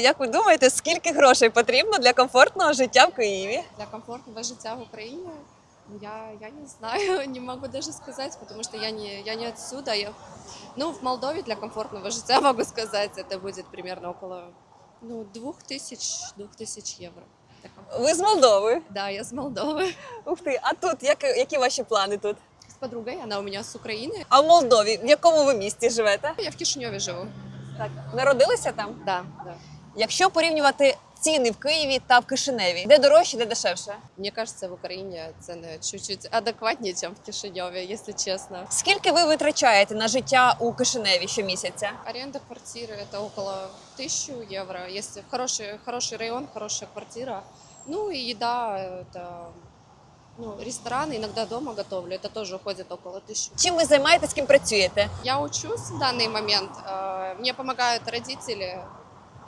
Як ви думаєте, скільки грошей потрібно для комфортного життя в Києві? Для комфортного життя в Украине ну, я, я не знаю, не могу даже сказать, потому что я не, я не отсюда. Я, ну, в Молдове для комфортного життя, могу сказать, это будет примерно около ну, двух тысяч, двух тысяч евро. Для комфорта. Ви з Молдови. Да, я с Молдовы. Ух ти, а тут як, які ваші плани тут? С подругой, она у меня с Украины. А в Молдові, в якому ви місті живете? Я в Кишиневе живу. Так, народилися там? Да, да. Якщо порівнювати ціни в Києві та в Кишиневі, де дорожче, де дешевше? Мне кажется, в Украине цены чуть-чуть адекватнее, чем в Кишиневе, если честно. Скільки ви витрачаєте на життя у Кишиневі щомісяця? Аренда квартиры это около 1000 евро, если в хороший, хороший район, хорошая квартира. Ну и еда, это ну, рестораны, иногда дома готовлю, это тоже уходит около 1000. Чим ви займаєтесь, ким працюєте? Я учусь в данный момент, э, мне помогают родители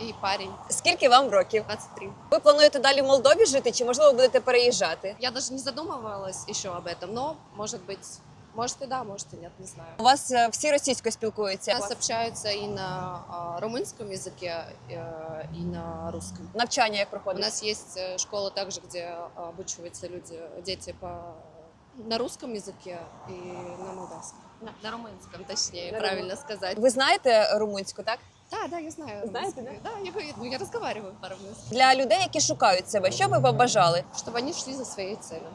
и парень, Скільки вам років? 23. Ви плануєте далі в Молдові жити, чи можливо будете переїжджати? Я даже не задумывалась еще об этом, но может быть, может и да, может и нет, не знаю. У вас е, всі російською У спілкуються. нас общаются и на а, румынском языке, э, и на русском. Навчання як У проходить? нас есть э, школа также, где а, обучиваются люди, дети по на русском языке и на молдавском. На, на румынском, точнее, На правильно сказать. Ви знаєте румунську, так? Да, да, я знаю. Знаете, румынский. Да, я, говорю, ну, я разговариваю по-румынски. Для людей, які шукають себе, що ви побажали? Чтобы они шли за своей целью.